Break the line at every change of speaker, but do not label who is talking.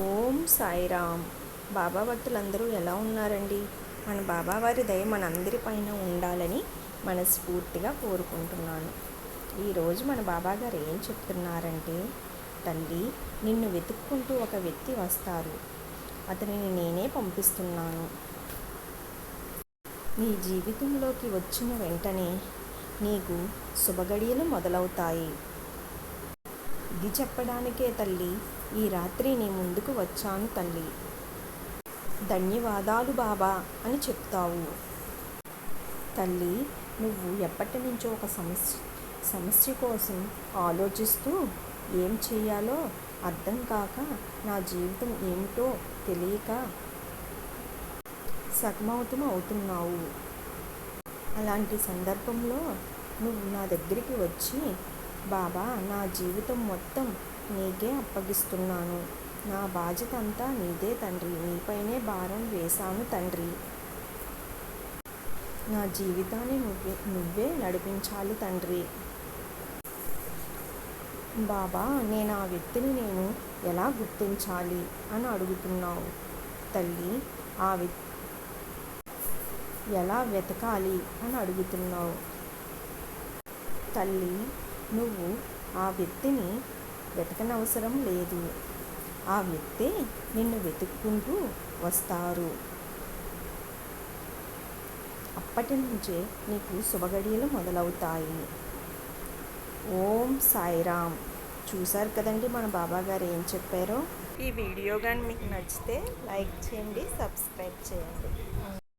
ఓం సాయిరామ్. బాబా భక్తులందరూ ఎలా ఉన్నారండి? మన బాబావారి దయ మనందరి పైన ఉండాలని మనస్ఫూర్తిగా కోరుకుంటున్నాను. ఈరోజు మన బాబా గారు ఏం చెప్తున్నారంటే తల్లి నిన్ను వెతుక్కుంటూ ఒక వ్యక్తి వస్తారు. అతనిని నేనే పంపిస్తున్నాను. నీ జీవితంలోకి వచ్చిన వెంటనే నీకు శుభగడియలు మొదలవుతాయి. ఇది చెప్పడానికే తల్లి. ఈ రాత్రి నీ ముందుకు వచ్చాను తల్లి. ధన్యవాదాలు బాబా అని చెప్తావు. తల్లి నువ్వు ఎప్పటి నుంచో ఒక సమస్య సమస్య కోసం ఆలోచిస్తూ ఏం చేయాలో అర్థం కాక నా జీవితం ఏమిటో తెలియక సగమవుతం అవుతున్నావు. అలాంటి సందర్భంలో నువ్వు నా దగ్గరికి వచ్చి బాబా నా జీవితం మొత్తం నీకే అప్పగిస్తున్నాను. నా బాధ్యత అంతా నీదే తండ్రి. నీపైనే భారం వేశాను తండ్రి. నా జీవితాన్ని నువ్వే నువ్వే నడిపించాలి తండ్రి. బాబా నేను ఆ వ్యక్తిని నేను ఎలా గుర్తించాలి అని అడుగుతున్నావు? తల్లి ఆ వ్యక్తి ఎలా వెతకాలి అని అడుగుతున్నావు? తల్లి నువ్వు ఆ వ్యక్తిని వెతకనవసరం లేదు. ఆ వ్యక్తే నిన్ను వెతుక్కుంటూ వస్తారు. అప్పటి నుంచే నీకు శుభగడియలు మొదలవుతాయి. ఓం సాయిరామ్. చూశారు కదండి మన బాబా గారు ఏం చెప్పారో? ఈ వీడియో కానీ మీకు నచ్చితే లైక్ చేయండి సబ్స్క్రైబ్ చేయండి.